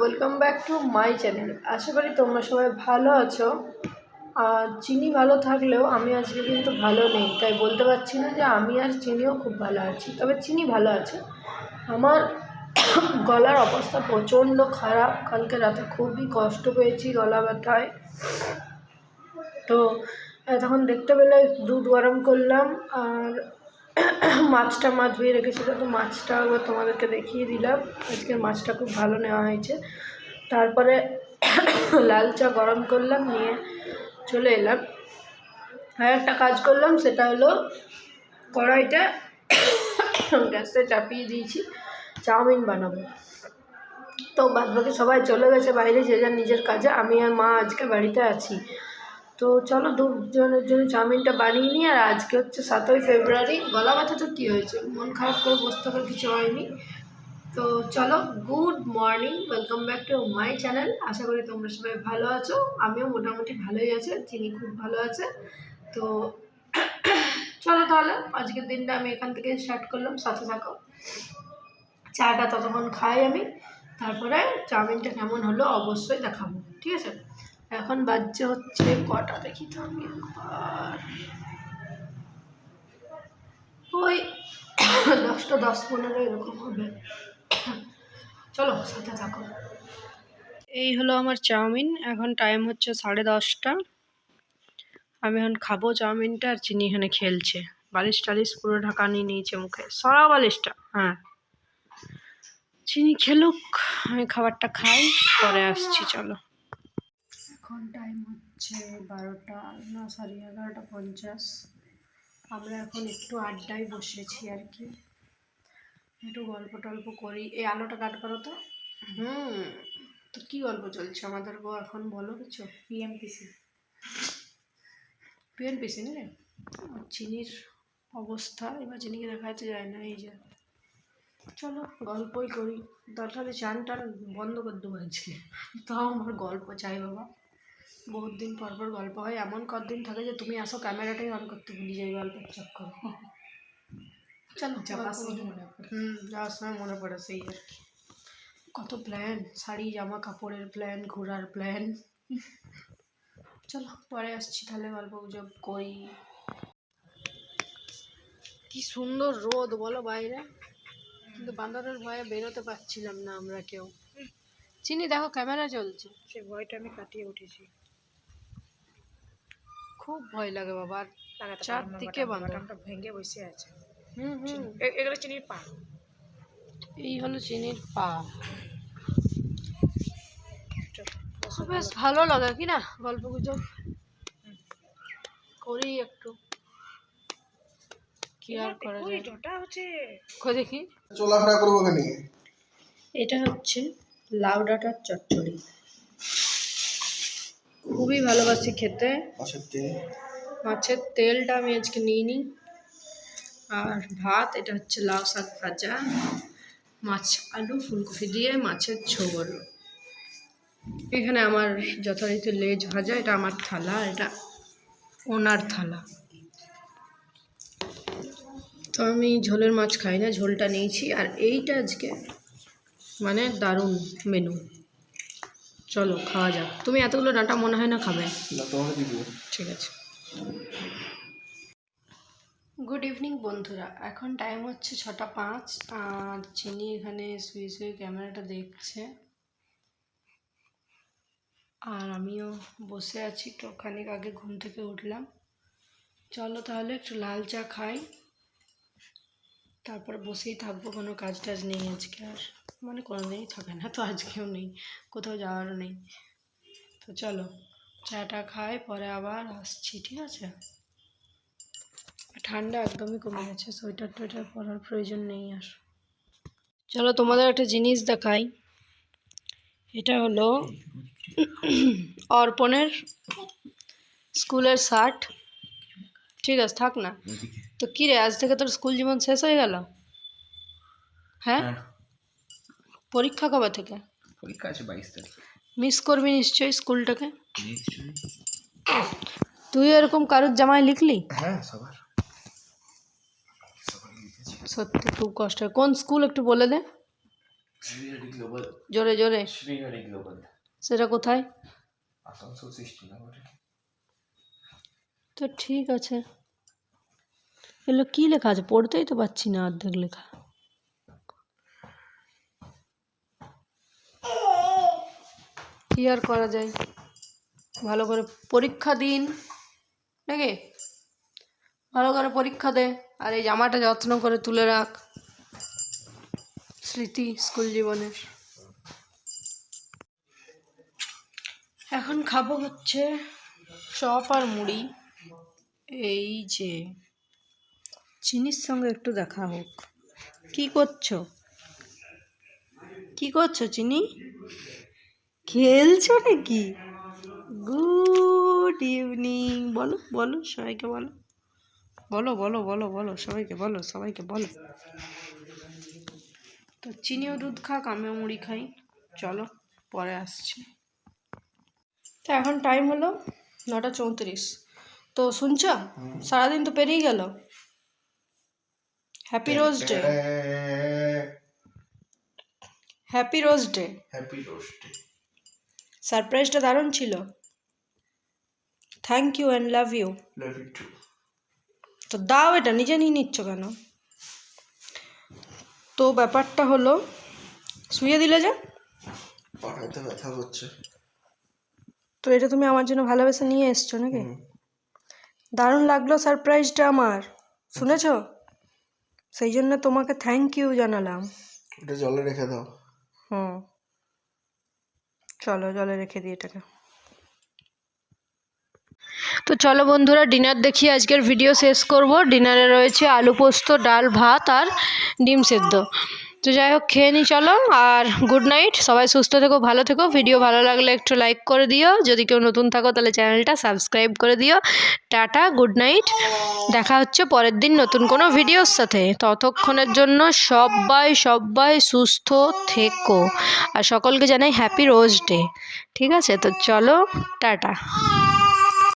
Welcome back to my channel আশা করি তোমরা সবাই ভালো আছো। আর চিনি ভালো থাকলেও আমি আজকে কিন্তু ভালো নেই। তাই বলতে পারছি না যে আমি আর চিনিও খুব ভালো আছি। তবে চিনি ভালো আছে। আমার গলার অবস্থা প্রচণ্ড খারাপ। কালকে রাতে খুবই কষ্ট পেয়েছি গলা ব্যথায়। তো তখন দেখতে পেলে দুধ গরম করলাম। আর মাছটা মা ধুয়ে রেখেছিলো তো মাছটা একবার তোমাদেরকে দেখিয়ে দিলাম। আজকের মাছটা খুব ভালো নেওয়া হয়েছে। তারপরে লাল চা গরম করলাম, নিয়ে চলে এলাম। আর একটা কাজ করলাম, সেটা হলো কড়াইটা গ্যাসে চাপিয়ে দিয়েছি, চাউমিন বানাবো। তো বাদ বাকি সবাই চলে গেছে বাইরে, যে যার নিজের কাজে, আমি আর মা আজকে বাড়িতে আছি। তো চলো দুজনের জন্য চাউমিনটা বানিয়ে নিই, আর আজকে হচ্ছে সাতই ফেব্রুয়ারি। গলা ব্যথা তো কী হয়েছে? মন খারাপ করে বসে থাকার কিছু হয়নি। তো চলো, good morning, welcome back to my channel. আশা করি তোমরা সবাই ভালো আছো। আমিও মোটামুটি ভালোই আছে, চিনি খুব ভালো আছে। তো চলো তাহলে, আজকের দিনটা আমি এখান থেকে স্টার্ট করলাম, সাথে থাকো। চাটা ততক্ষণ খাই আমি, তারপরে চাউমিনটা কেমন হলো অবশ্যই দেখাবো, ঠিক আছে? এখন বাজছে হচ্ছে কটা? দেখি তো আমি একবার। ওই দশটা দশ পনেরো এরকম হবে। চলো সাথে থাকো। এই হলো আমার চাউমিন। এখন টাইম হচ্ছে সাড়ে দশটা। আমি এখন খাব চাউমিনটা আর চিনি এখানে খেলছে। বালিশ টালিশ পুরো ঢাকা নিয়ে নিয়েছে মুখে। সরা বালিশটা হ্যাঁ। চিনি খেলুক, আমি খাবারটা খাই, পরে আসছি, চলো। এখন টাইম হচ্ছে বারোটা না সরি এগারোটা পঞ্চাশ। আমরা এখন একটু আড্ডায় বসেছি আর কি। একটু গল্প টল্প করি। এই আলোটা কাট করো তো। হুম। তো কী গল্প চলছে আমাদের গো এখন বলো কিছু? পিএমপিসি পিএনপিসি না চিনির অবস্থা এবার চিনিকে দেখাতে যায় না এই যে। চলো গল্পই করি। দরকারে চান টান বন্ধ করে দেবো আজকে। তাও আমার গল্প চাই বাবা। বহুত দিন পর পর গল্প হয়। এমন কদিন থাকে যে তুমি আসো ক্যামেরাটাই অন করতে ভুলি যাই গল্পের চক্কর চলো। হুম যাওয়ার সময় মনে পড়ে সেই আর কি। কত প্ল্যান শাড়ি জামা কাপড়ের প্ল্যান ঘোরার প্ল্যান চলো পরে আসছি তাহলে গল্প গুজব করি। কি সুন্দর রোদ বলো বাইরে। কিন্তু বান্দরের ভয়ে বেরোতে পারছিলাম না আমরা কেউ। চিনি দেখো ক্যামেরা চলছে। সে ভয়টা আমি কাটিয়ে উঠেছি। খুব ভয় লাগে বাবা আর চারদিকে বাঁধা। বাদামটা ভেঙে বসে আছে। হুম হুম। এগুলো চিনির পা। এই হলো চিনির পা। বেশ ভালো লাগে কি না গল্প গুজব। করি একটু। কি আর করা যায়? ওটা হচ্ছে। কই দেখি। চলাফেরা করব কেন? এটা হচ্ছে লাউ ডাঁটার চচ্চড়ি। খুবই ভালোবাসি খেতে। মাছের তেল? মাছের তেলটা আমি আজকে নিইনি। আর ভাত এটা হচ্ছে লাউ শাক ভাজা মাছ আলু ফুলকপি দিয়ে মাছের ঝোল। এখানে আমার যথারীতি লেজ ভাজা এটা আমার থালা এটা ওনার থালা। তো আমি ঝোলের মাছ খাই না ঝোলটা নিয়েছি। আর এইটা আজকে মানে দারুণ মেনু চলো খাওয়া যাক। তুমি এতগুলো ডাঁটা মনে হয় না খাবে। ঠিক আছে। গুড ইভিনিং বন্ধুরা। এখন টাইম হচ্ছে ছটা পাঁচ। আর চিনি এখানে শুয়ে শুয়ে ক্যামেরাটা দেখছে আর আমিও বসে আছি তো খানিক আগে ঘুম থেকে উঠলাম। চলো তাহলে একটু লাল চা খাই। তারপর বসেই থাকব কোনো কাজ টাজ নেই আজকে আর। মানে কোনো দিনই থাকে না তো আজকেও নেই কোথাও যাওয়ারও নেই। তো চলো চাটা খাই পরে আবার আসছি ঠিক আছে? ঠান্ডা একদমই কমে গেছে সোয়েটার টোয়েটার পরার প্রয়োজন নেই আর। চলো তোমাদের একটা জিনিস দেখাই এটা হলো অর্পণের স্কুলের শার্ট। ঠিক আছে থাক না। তো কী রে আজ থেকে তোর স্কুল জীবন শেষ হয়ে গেল? হ্যাঁ। পরীক্ষা কবে থেকে? পরীক্ষা আছে বাইশ তারিখ। মিস করবি নিশ্চয়ই স্কুলটাকে? নিশ্চয়ই। তুই এরকম কারোর জামায় লিখলি? হ্যাঁ সবার। সত্যি খুব কষ্ট হয়। কোন স্কুল একটু বলে দে? জোরে জোরে। সেটা কোথায়? তো ঠিক আছে। এগুলো কী লেখা আছে? পড়তেই তো পাচ্ছি না অর্ধেক লেখা। কী আর করা যায়? ভালো করে পরীক্ষা দিন, নাকি? ভালো করে পরীক্ষা দে, আর এই জামাটা যত্ন করে তুলে রাখ। স্মৃতি স্কুল জীবনের। এখন খাব হচ্ছে চপ আর মুড়ি। এই যে, চিনির সঙ্গে একটু দেখা হোক। কি করছ? কি করছ, চিনি? খেলছো নাকি? গুড ইভিনিং বলো বলো সবাইকে বলো। বলো বলো বলো বলো সবাইকে বলো সবাইকে বলো। তো চিনিও দুধ খাক আমিও মুড়ি খাই। চলো পরে আসছি। তো এখন টাইম হলো নটা চৌত্রিশ। তো শুনছ? সারাদিন তো পেরিয়ে গেল। Happy rose day happy rose day happy roast সারপ্রাইজটা দারুণ ছিল। Thank you and love you তো দাও এটা নিজে নিয়ে নিচ্ছ কেন? তো ব্যাপারটা হলো শুয়ে দিলে যে। ব্যথা করছে। তো এটা তুমি আমার জন্য ভালোবেসে নিয়ে এসছো নাকি? দারুণ লাগল সারপ্রাইজটা আমার। শুনেছো? সেই জন্য তোমাকে থ্যাংক ইউ জানালাম। এটা জলে রেখে দাও। হুম। চলো, জলে রেখে দিই এটাকে। তো চলো বন্ধুরা, ডিনার দেখি আজকের ভিডিও শেষ করব। ডিনারে রয়েছে আলু পোস্ত, ডাল, ভাত আর ডিম সেদ্ধ। তো যাই হোক, খেয়ে নিই চলো। আর গুড নাইট সবাই সুস্থ থেকো, ভালো থেকো। ভিডিও ভালো লাগলে একটু লাইক করে দিও। যদি কেউ নতুন থাকো, তাহলে চ্যানেলটা সাবস্ক্রাইব করে দিও। টাটা গুড নাইট দেখা হচ্ছে পরের দিন নতুন কোনো ভিডিওর সাথে। ততক্ষণের জন্য সবাই সবাই সুস্থ থেকো। আর সকলকে জানাই হ্যাপি রোজ ডে ঠিক আছে? তো চলো, টাটা।